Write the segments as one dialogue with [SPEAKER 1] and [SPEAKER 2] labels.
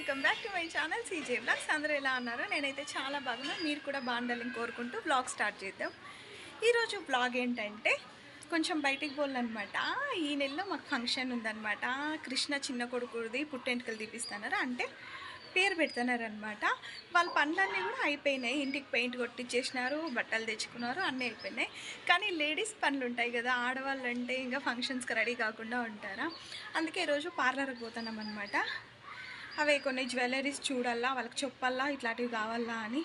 [SPEAKER 1] Welcome back to my channel CJ blogs. అందరూ ఎలా ఉన్నారో నేనైతే చాలా బాగున్నాను మీరు కూడా బాగుండాలని కోరుకుంటూ బ్లాగ్ స్టార్ట్ చేద్దాం. ఈరోజు బ్లాగ్ ఏంటంటే కొంచెం బయటికి పోవాలన్నమాట. ఈ నెలలో మాకు ఫంక్షన్ ఉందన్నమాట. కృష్ణ చిన్న కొడుకుది పుట్టెంటుకలు తీపిస్తున్నారు. అంటే పేరు పెడుతున్నారనమాట వాళ్ళ పనులన్నీ కూడా అయిపోయినాయి. ఇంటికి పెయింట్ కొట్టించేసినారు బట్టలు తెచ్చుకున్నారు అన్నీ అయిపోయినాయి. కానీ లేడీస్ పనులు ఉంటాయి కదా ఆడవాళ్ళు అంటే ఇంకా ఫంక్షన్స్కి రెడీ కాకుండా ఉంటారా? అందుకే ఈరోజు పార్లర్కి పోతున్నాం అనమాట అవే కొన్ని జ్యువెలరీస్ చూడాలా వాళ్ళకి చెప్పాలా ఇట్లాంటివి కావాలా అని.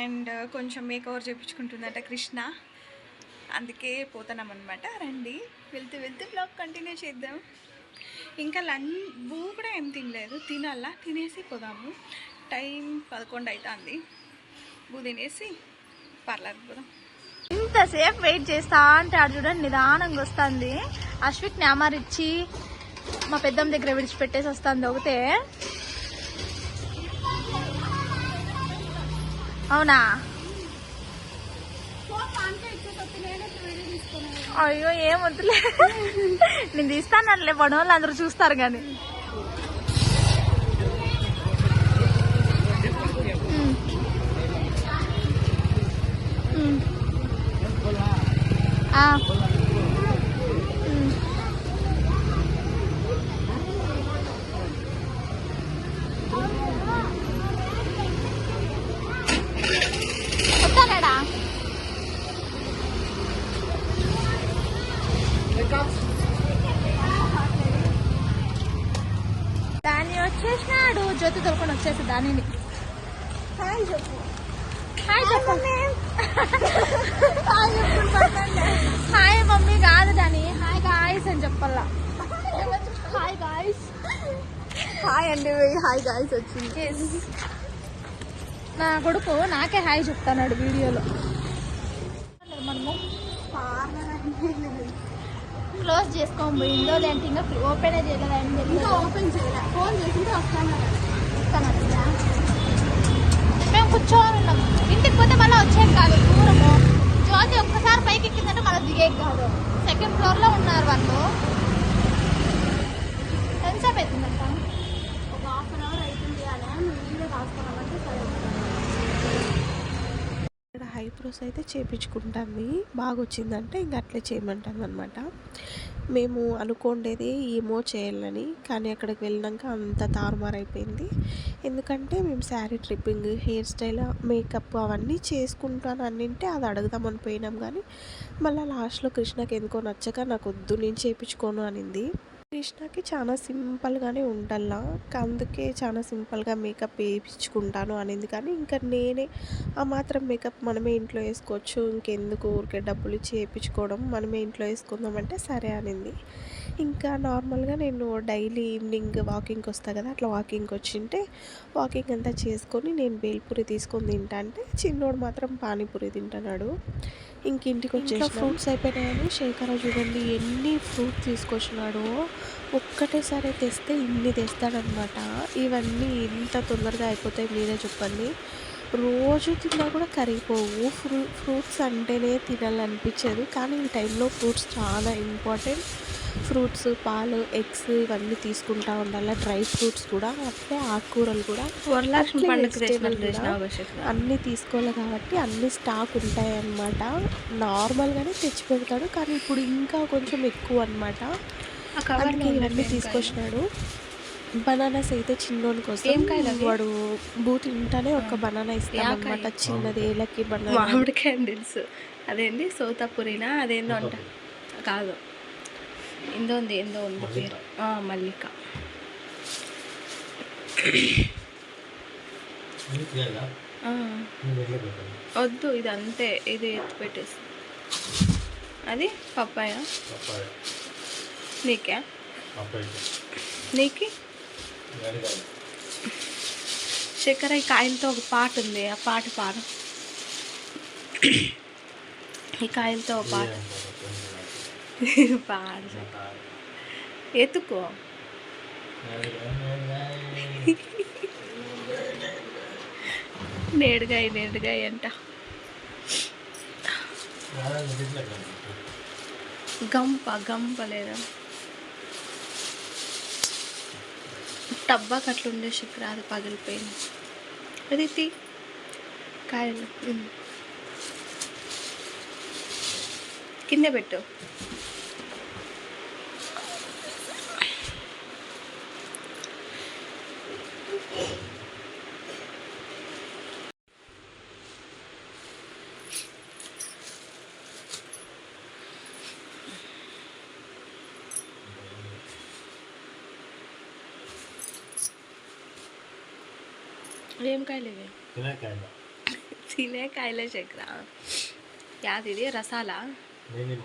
[SPEAKER 1] అండ్ uh, కొంచెం మేక్ ఓవర్ చేయించుకుంటుందట కృష్ణ. అందుకే పోతున్నాం అనమాట రండి. వెళ్తూ వెళ్తూ బ్లాగ్ కంటిన్యూ చేద్దాం. ఇంకా లంచ్ బూ కూడా ఏం తినలేదు. తినాలా? తినేసి పోదాము. టైం పదకొండు అవుతుంది బూ తినేసి పర్లేదు పోదాం.
[SPEAKER 2] ఇంతసేపు వెయిట్ చేస్తా అంటే ఆడు చూడండి నిదానంగా వస్తుంది. అశ్విక్ నెంబర్ ఇచ్చి మా పెద్దమ్మ దగ్గర విడిచిపెట్టేసి వస్తుంది. దొగితే అవునా? అయ్యో ఏం వద్దులే. నేను తీస్తానులే పని వాళ్ళు అందరూ చూస్తారు కానీ ఆ. దాన్ని వచ్చేసినాడు. జ్యోతి తొలుకొని వచ్చేసి దానిని. హాయ్ చెప్పు. హాయ్ చెప్పు. హాయ్ మమ్మీ కాదు దాని. హాయ్ గాయస్ అని చెప్పాలా. హాయ్ గాయస్
[SPEAKER 1] హాయ్ అండి. హాయ్ గాయస్ వచ్చింది.
[SPEAKER 2] నా కొడుకు నాకే హాయ్ చెప్తాడు వీడియోలో. మనము క్లోజ్ చేసుకోం పోయిందో లేదంటే ఇంకా ఓపెన్ చేయలేదా? ఇంకా ఓపెన్ చేయలేదు ఫోన్ చేసింటే వస్తాను. మేము కూర్చొని ఉన్నాం. ఇంటికి పోతే మళ్ళీ వచ్చేది కాదు. దూరము. జ్యోతి ఒక్కసారి పైకి ఎక్కిందంటే మళ్ళీ దిగేది కాదు. సెకండ్ ఫ్లోర్లో ఉన్నారు వాళ్ళు. ఎంతసేపు అవుతుందంట? ఒక హాఫ్ అన్ అవర్ అవుతుంది అలా. వీడియో సరే
[SPEAKER 3] ఇక్కడ హైబ్రోస్ అయితే చేపించుకుంటాంది బాగా వచ్చిందంటే ఇంకా అట్లే చేయమంటాం అనమాట మేము అనుకోండేది ఏమో చేయాలని కానీ అక్కడికి వెళ్ళినాక అంత తారుమారైపోయింది. ఎందుకంటే మేము sari draping hair style makeup అవన్నీ చేసుకుంటాను అన్నింటే అది అడుగుదామని పోయినాం. కానీ మళ్ళీ లాస్ట్లో కృష్ణకి ఎందుకో నచ్చక నాకు వద్దు నేను చేయించుకోను అనింది. కృష్ణకి చాలా సింపుల్గానే ఉంటల్లా. అందుకే చాలా సింపుల్గా మేకప్ వేయించుకుంటాను అనింది. కానీ ఇంకా నేనే ఆ మాత్రం మేకప్ మనమే ఇంట్లో వేసుకోవచ్చు. ఇంకెందుకు ఊరికే డబ్బులు ఇచ్చి వేయించుకోవడం. మనమే ఇంట్లో వేసుకుందామంటే సరే అనింది. ఇంకా నార్మల్గా నేను డైలీ ఈవినింగ్ వాకింగ్కి వస్తా కదా అట్లా వాకింగ్కి వచ్చింటే వాకింగ్ అంతా చేసుకొని నేను బేల్పూరి తీసుకొని తింటా. అంటే చిన్నోడు మాత్రం పానీపూరి తింటున్నాడు. ఇంక ఇంటికి వచ్చేసి ఫ్రూట్స్ అయిపోయినాయని శేఖర చూడండి ఎన్ని ఫ్రూట్ తీసుకొచ్చినాడో. ఒక్కటేసారి తెస్తే ఇన్ని తెస్తాడనమాట ఇవన్నీ ఇంత తొందరగా అయిపోతాయి మీరే చెప్పండి. రోజు తిన్నా కూడా కరిగిపోవు. ఫ్రూ ఫ్రూట్స్ అంటేనే తినాలనిపించదు. కానీ ఈ టైంలో ఫ్రూట్స్ చాలా ఇంపార్టెంట్. ఫ్రూట్స్ పాలు ఎగ్స్ ఇవన్నీ తీసుకుంటా ఉండాలి? డ్రై ఫ్రూట్స్ కూడా అట్లే ఆకుకూరలు కూడా.
[SPEAKER 1] వరలక్ష్మి పండుగ
[SPEAKER 3] అన్నీ తీసుకోవాలి కాబట్టి అన్ని స్టాక్ ఉంటాయి అన్నమాట నార్మల్గానే తెచ్చి పెడతాడు కానీ ఇప్పుడు ఇంకా కొంచెం ఎక్కువ అనమాట అందుకే ఇవన్నీ తీసుకొచ్చినాడు. బనానాస్ అయితే
[SPEAKER 1] కాయలు అవి?
[SPEAKER 3] వాడు బూత్ ఇంటానే ఒక బనానా ఇస్తాం అనమాట? చిన్నది ఏలకి బనానా
[SPEAKER 1] మామిడికాయ తెలుసు. అదేంది? సోతాపురినా? అదేందో అంట. కాదు. ఏందో ఉంది ఏందో ఉంది పేరు మల్లిక. వద్దు ఇది అంతే ఇది ఎత్తి పెట్టేసి. అది పప్పాయ. నీకే? నీకి? చక్కెర ఈ కాయలతో ఒక పాట ఉంది ఆ పాట పాడు. ఈ కాయలతో ఒక పాట. పాడు ఎత్తుకో నేడుగాయ నేడుగాయ అంట గంప గంప లేదా
[SPEAKER 3] టబ్బాకి అట్లా ఉండే శుక్ర అది పగిలిపోయింది అది తీ కాయలు కింద పెట్టు ఏం కాయలు ఇవి
[SPEAKER 4] తినకాయలు
[SPEAKER 3] తినే కాయలే చక్ర యాది ఇది? రసాలా?
[SPEAKER 4] నేను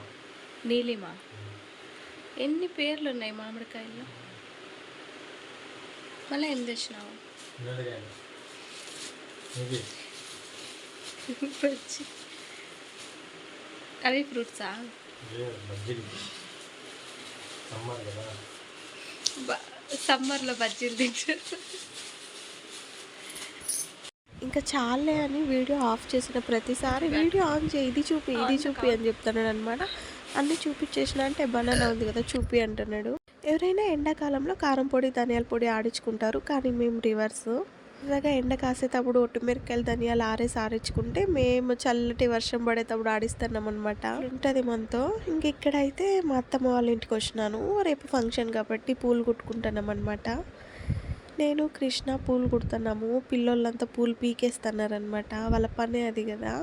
[SPEAKER 3] నీలిమా. ఎన్ని పేర్లు ఉన్నాయి మామిడికాయలు మళ్ళీ ఏం తెచ్చినావు?
[SPEAKER 4] తినకాయలు ఇది.
[SPEAKER 3] అవి ఫ్రూట్సా?
[SPEAKER 4] బజ్జీలు. సమ్మర్ కదా.
[SPEAKER 3] సమ్మర్లో బజ్జీలు తింటారు. ఇంకా చాలే అని వీడియో ఆఫ్ చేసిన ప్రతిసారి వీడియో ఆన్ చేయి ఇది చూపి ఇది చూపి అని చెప్తున్నాడు అనమాట అన్ని చూపించేసిన అంటే బనానా ఉంది కదా చూపి అంటున్నాడు. ఎవరైనా ఎండాకాలంలో కారం పొడి ధనియాల పొడి ఆడించుకుంటారు కానీ మేము రివర్స్. ఇలాగా ఎండ కాసేటప్పుడు ఒట్టుమిరకాయలు ధనియాలు ఆరేసి ఆడించుకుంటే మేము చల్లటి వర్షం పడేటప్పుడు ఆడిస్తున్నాం అనమాట ఉంటుంది మనతో. ఇంక ఇక్కడైతే మా అత్తమ్మ వాళ్ళ ఇంటికి వచ్చినాను. రేపు ఫంక్షన్ కాబట్టి పూలు కుట్టుకుంటున్నాం అనమాట నేను కృష్ణ పూలు కుడుతున్నాము పిల్లోళ్ళంతా పూలు పీకేస్తున్నారనమాట వాళ్ళ పనే అది కదా.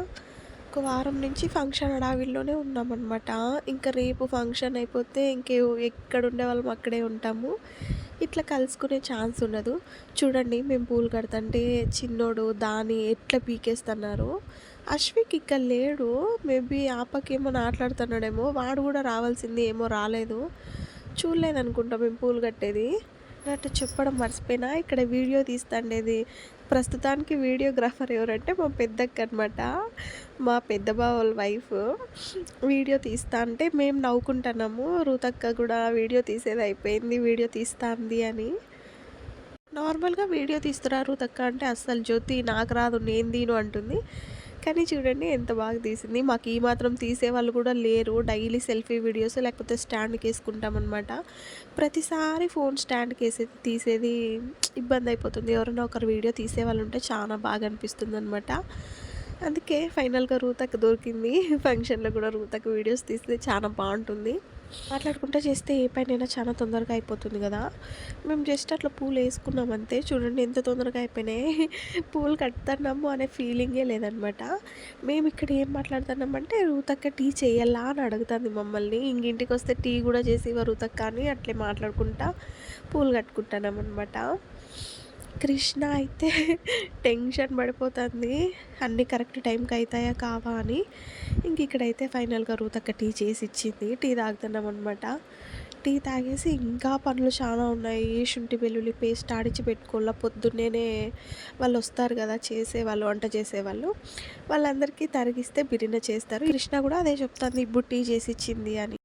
[SPEAKER 3] ఒక వారం నుంచి ఫంక్షన్ అడావిల్లోనే ఉన్నామన్నమాట. ఇంకా రేపు ఫంక్షన్ అయిపోతే ఇంకే ఎక్కడ ఉండే వాళ్ళం అక్కడే ఉంటాము. ఇట్లా కలుసుకునే ఛాన్స్ ఉండదు. చూడండి మేము పూలు కడతంటే చిన్నోడు దాని ఎట్లా పీకేస్తున్నారు. అశ్విక్ ఇక్కడ లేడు. మేబీ ఆపకేమో మాట్లాడుతున్నాడేమో వాడు కూడా రావాల్సింది ఏమో రాలేదు. చూడలేదు అనుకుంటా మేము పూలు కట్టేది. అన్నట్టు చెప్పడం మర్చిపోయినా. ఇక్కడ వీడియో తీస్తాండేది ప్రస్తుతానికి వీడియోగ్రాఫర్ ఎవరంటే మా పెద్దక్క అనమాట మా పెద్ద బావల వాళ్ళ వైఫ్. వీడియో తీస్తా అంటే మేము నవ్వుకుంటున్నాము. రూతక్క కూడా వీడియో తీసేది అయిపోయింది. వీడియో తీస్తాంది అని. నార్మల్గా వీడియో తీస్తురా రూతక్క అంటే అస్సలు జ్యోతి నాకు రాదు నేను దీను అంటుంది. కానీ చూడండి ఎంత బాగా తీసింది. మాకు ఈ మాత్రం తీసే వాళ్ళు కూడా లేరు. డైలీ సెల్ఫీ వీడియోస్ లేకపోతే స్టాండ్కి వేసుకుంటాం అనమాట ప్రతిసారి ఫోన్ స్టాండ్కి వేసేది తీసేది ఇబ్బంది అయిపోతుంది. ఎవరైనా ఒకరు వీడియో తీసే వాళ్ళు ఉంటే చాలా బాగా అనిపిస్తుంది అనమాట అందుకే ఫైనల్గా రూతకు దొరికింది. ఫంక్షన్లో కూడా రూతకు వీడియోస్ తీస్తే చాలా బాగుంటుంది. మాట్లాడుకుంటూ చేస్తే ఏ పైన చాలా తొందరగా అయిపోతుంది కదా. మేము జస్ట్ అట్లా పూలు వేసుకున్నాం అంతే. చూడండి ఎంత తొందరగా అయిపోయినాయి. పూలు కడుతున్నాము అనే ఫీలింగే లేదనమాట. మేము ఇక్కడ ఏం మాట్లాడుతున్నామంటే రూతక్క టీ చేయాలా? అని అడుగుతుంది మమ్మల్ని. ఇంకింటికి వస్తే టీ కూడా చేసి ఇవ్వ రూతక్క అని అట్లే మాట్లాడుకుంటా పూలు కట్టుకుంటున్నాం అనమాట కృష్ణ అయితే టెన్షన్ పడిపోతుంది. అన్నీ కరెక్ట్ టైంకి అవుతాయా కావా అని. ఇంక ఇక్కడైతే ఫైనల్గా రూతక్క టీ చేసి ఇచ్చింది. టీ తాగుతున్నాం అనమాట టీ తాగేసి ఇంకా పనులు చాలా ఉన్నాయి. శుంఠి వెల్లుల్లి పేస్ట్ ఆడిచి పెట్టుకోవాల. పొద్దున్నేనే వాళ్ళు వస్తారు కదా చేసేవాళ్ళు వంట చేసేవాళ్ళు. వాళ్ళందరికీ తరిగిస్తే బిర్యానీ చేస్తారు. కృష్ణ కూడా అదే చెప్తుంది. ఇప్పుడు టీ చేసి ఇచ్చింది అని.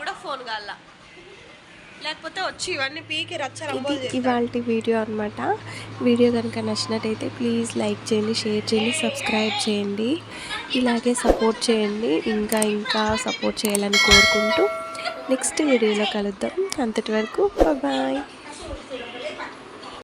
[SPEAKER 1] కూడా ఫోన్ కాల లేకపోతే వచ్చి ఇవన్నీ పీకి రచ్చ
[SPEAKER 3] ఇవాళ వీడియో అనమాట వీడియో కనుక నచ్చినట్టయితే ప్లీజ్ లైక్ చేయండి షేర్ చేయండి సబ్స్క్రైబ్ చేయండి. ఇలాగే సపోర్ట్ చేయండి. ఇంకా ఇంకా సపోర్ట్ చేయాలని కోరుకుంటూ నెక్స్ట్ వీడియోలో కలుద్దాం. అంతటి వరకు బాయ్